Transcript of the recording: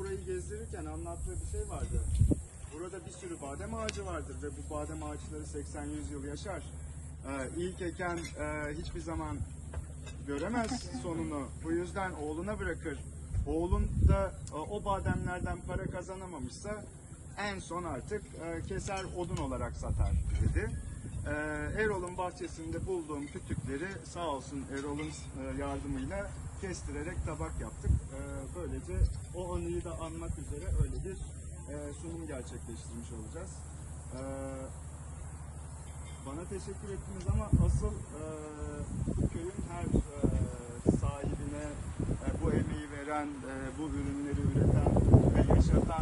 anlatırken anlattığı bir şey vardı. Burada bir sürü badem ağacı vardır ve bu badem ağaçları 80-100 yıl yaşar. Ee, ilk eken e, hiçbir zaman göremez sonunu. Bu yüzden oğluna bırakır. Oğlun da e, o bademlerden para kazanamamışsa en son artık e, keser odun olarak satar dedi. E, Erol'un bahçesinde bulduğum kütükleri sağ olsun Erol'un e, yardımıyla kestirerek tabak yaptık. E, böylece o anıyı da anmak üzere öyle bir e, sunum gerçekleştirmiş olacağız. E, bana teşekkür ettiniz ama asıl e, köyün her e, sahibine e, bu emeği veren, e, bu ürünleri üreten ve yaşatan